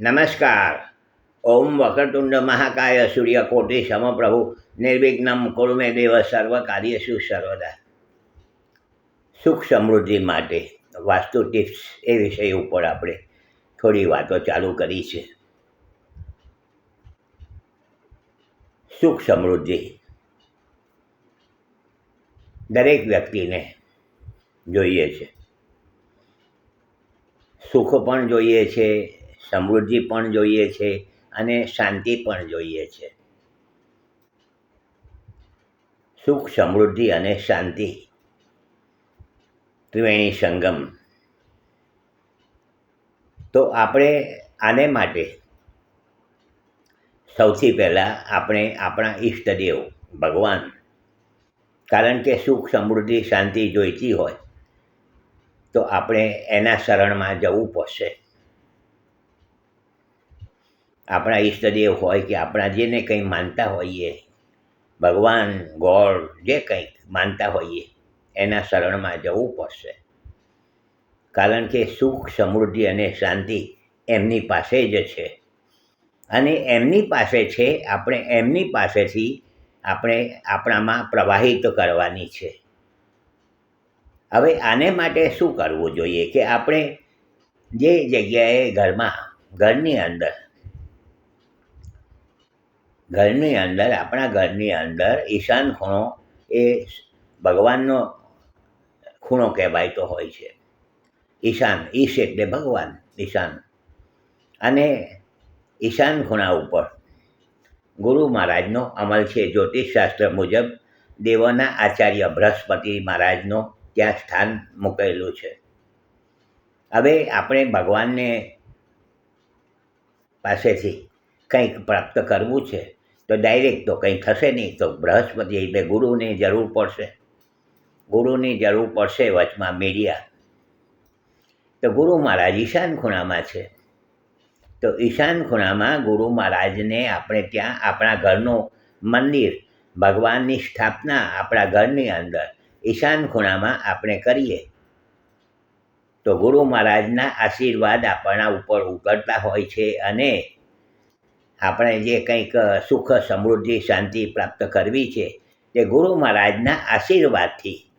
નમસ્કાર. ઓમ વક્રતુંડ મહાકાય સૂર્યકોટિ સમપ્રભુ. નિર્વિઘ્નમ કુરુમે દેવ સર્વ કાર્યશુ સર્વદા. સુખ સમૃદ્ધિ માટે વાસ્તુ ટિપ્સ એ વિષય ઉપર આપણે થોડી વાતો ચાલુ કરી છે. સુખ સમૃદ્ધિ. દરેક વ્યક્તિને જોઈએ છે. સુખ પણ જોઈએ છે. સમૃદ્ધિ પણ જોઈએ છે અને શાંતિ પણ જોઈએ છે. સુખ, સમૃદ્ધિ અને શાંતિ. ત્રિવેણી સંગમ. તો આપણે આને માટે સૌથી પહેલાં આપણે આપણા ઈષ્ટદેવ, ભગવાન, કારણ કે સુખ, સમૃદ્ધિ, શાંતિ જોઈતી હોય, તો આપણે એના શરણમાં જવું પડશે. આપણા ઈષ્ટદેવ હોય કે આપણા જેને કંઈ માનતા હોઈએ, ભગવાન, ગોળ, જે કંઈક માનતા હોઈએ, એના શરણમાં જવું પડશે. કારણ કે સુખ, સમૃદ્ધિ અને શાંતિ એમની પાસે જ છે. અને એમની પાસે છે, આપણે એમની પાસેથી આપણે આપણામાં પ્રવાહિત કરવાની છે. હવે આને માટે શું કરવું જોઈએ કે આપણે જે જગ્યાએ ઘરમાં, ઘરની અંદર ઘરની અંદર, આપણા ઘરની અંદર ઈશાન ખૂણો એ ભગવાનનો ખૂણો કહેવાયતો હોય છે. ઈશાન, ઈશ એટલે ભગવાન, ઈશાન. અને ઈશાન ખૂણા ઉપર ગુરુ મહારાજનો અમલ છે. જ્યોતિષશાસ્ત્ર મુજબ દેવોના આચાર્ય બૃહસ્પતિ મહારાજનો ત્યાં સ્થાન મૂકેલું છે. હવે આપણે ભગવાનને પાસેથી કંઈક પ્રાપ્ત કરવું છે. તો ડાયરેક્ટ તો કંઈ થશે નહીં. તો બૃહસ્પતિ એટલે ગુરુની જરૂર પડશે. ગુરુની જરૂર પડશે વચમાં મીડિયા. તો ગુરુ મહારાજ ઈશાન ખૂણામાં છે. તો ઈશાન ખૂણામાં ગુરુ મહારાજને આપણે ત્યાં આપણા ઘરનું મંદિર, ભગવાનની સ્થાપના આપણા ઘરની અંદર ઈશાન ખૂણામાં આપણે કરીએ. તો ગુરુ મહારાજના આશીર્વાદ આપણા ઉપર ઉકળતા હોય છે અને આપણે જે કંઈક સુખ, સમૃદ્ધિ, શાંતિ પ્રાપ્ત કરવી છે, તે ગુરુ મહારાજના આશીર્વાદથી.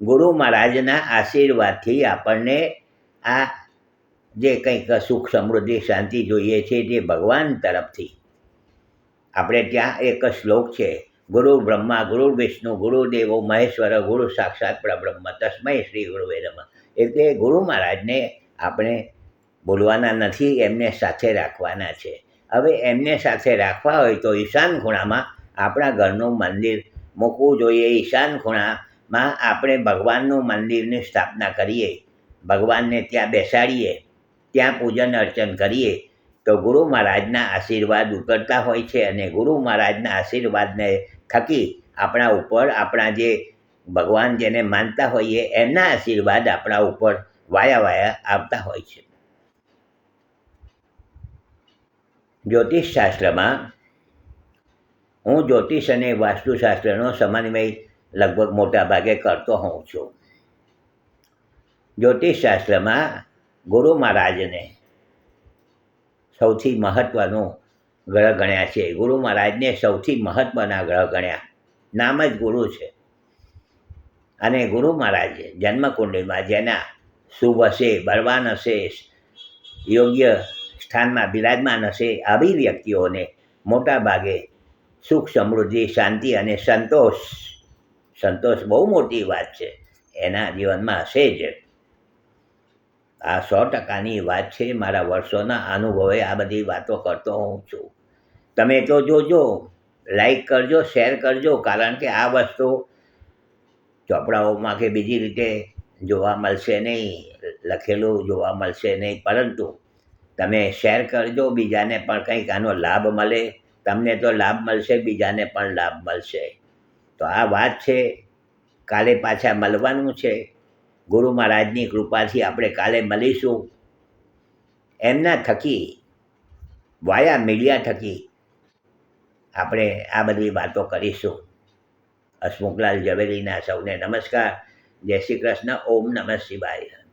ગુરુ મહારાજના આશીર્વાદથી આપણને આ જે કંઈક સુખ, સમૃદ્ધિ, શાંતિ જોઈએ છે તે ભગવાન તરફથી. આપણે ત્યાં એક શ્લોક છે, ગુરુ બ્રહ્મા, ગુરુ વિષ્ણુ, ગુરુ દેવો, મહેશ્વર, ગુરુ સાક્ષાત પરબ્રહ્મ તસ્મય શ્રી ગુરુવે નમઃ. એટલે ગુરુ મહારાજને આપણે બોલવાના નથી, એમને સાથે રાખવાના છે. હવે એમને સાથે રાખવા હોય તો ઈશાન ખૂણામાં આપણા ઘરનું મંદિર મૂકવું જોઈએ. ઈશાન ખૂણામાં આપણે ભગવાનનું મંદિરની સ્થાપના કરીએ, ભગવાનને ત્યાં બેસાડીએ, ત્યાં પૂજન અર્ચન કરીએ. તો ગુરુ મહારાજના આશીર્વાદ ઉતરતા હોય છે અને ગુરુ મહારાજના આશીર્વાદને થકી આપણા ઉપર આપણા જે ભગવાન જેને માનતા હોઈએ એમના આશીર્વાદ આપણા ઉપર વાયા વાયા આવતા હોય છે. જ્યોતિષશાસ્ત્રમાં હું જ્યોતિષ અને વાસ્તુશાસ્ત્રનો સમન્વય લગભગ મોટા ભાગે કરતો હોઉં છું. જ્યોતિષશાસ્ત્રમાં ગુરુ મહારાજને સૌથી મહત્ત્વનું ગ્રહ ગણ્યા છે. ગુરુ મહારાજને સૌથી મહત્ત્વના ગ્રહ ગણ્યા. નામ જ ગુરુ છે. અને ગુરુ મહારાજ જન્મકુંડળીમાં જેના શુભ હશે, બળવાન હશે, યોગ્ય સ્થાનમાં બિરાજમાન હશે આવી વ્યક્તિઓને મોટા ભાગે સુખ, સમૃદ્ધિ, શાંતિ અને સંતોષ સંતોષ બહુ મોટી વાત છે. એના જીવનમાં હશે જ. આ સો ટકાની વાત છે, મારા વર્ષોના અનુભવે આ બધી વાતો કરતો હોઉં છું. તમે તો જોજો લાઈક કરજો શેર કરજો, કારણ કે આ વસ્તુ ચોપડાઓમાં કે બીજી રીતે જોવા મળશે નહીં, લખેલું જોવા મળશે નહીં, પરંતુ તમે શેર કરજો બીજાને પણ કંઈક આનો લાભ મળે. તમને તો લાભ મળશે, બીજાને પણ લાભ મળશે. તો આ વાત છે. કાલે પાછા મળવાનું છે. ગુરુ મહારાજની કૃપાથી આપણે કાલે મળીશું. એમના થકી, વાયા મીડિયા થકી આપણે આ બધી વાતો કરીશું. હસમુખલાલ ઝવેરીના સૌને નમસ્કાર. જય શ્રી કૃષ્ણ. ઓમ નમઃ શિવાય.